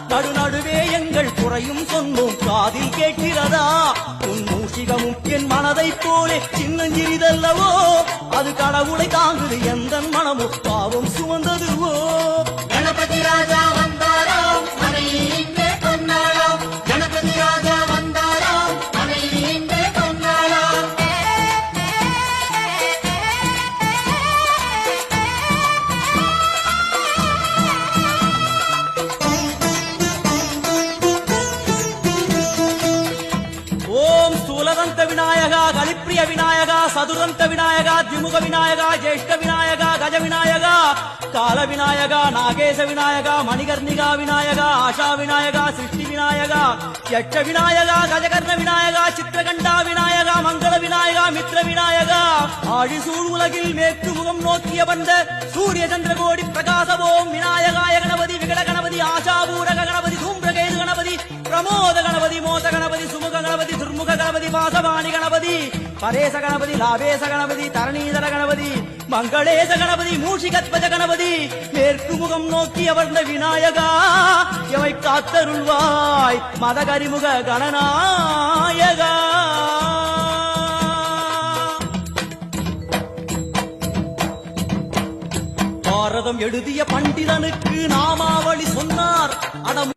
நடுநடுவே எங்கள் குறையும் சொன்னோம். காதில் கேட்கிறதா? உன் மூஷிகமும் என் மனதை போலே சின்னஞ்சிறிதல்லவோ? அது கடவுளை தாங்குது எந்த மனமும். பாவம் சுமந்ததுவோ? ஓம் ஸ்தூலதந்த விநாயகா கலிப்பிரிய விநாயகா சதுரந்த விநாயகா திமுக விநாயகா ஜேஷ்ட விநாயகா கஜ விநாயகா கால விநாயகா நாகேச விநாயகா மணிகர்ணிகா விநாயகா ஆஷா விநாயகா சிருஷ்டி விநாயகா யட்ச விநாயகா கஜகர்ண விநாயகா சித்திரகண்டா விநாயகா மங்கள விநாயகா மித்ர விநாயகா. ஆழி சூழ் உலகில் மேற்கு முகம் நோக்கிய வந்த சூரிய சந்திரகோடி பிரகாசவோம் விநாயகாய கணபதி விகட கணபதி ஆஷாபூரக கணபதி துர்முக கணபதி கணபதி பரேச கணபதி லாபேச கணபதி தரணீதர கணபதி மங்களேச கணபதி மூஷிகத்வஜ கணபதி மேற்கு முகம் நோக்கி அமர்ந்த விநாயகா எவை காத்தருள்வாய் மதகரிமுக கணநாயகா. பாரதம் எழுதிய பண்டிதனுக்கு நாமாவளி சொன்னார் அடம்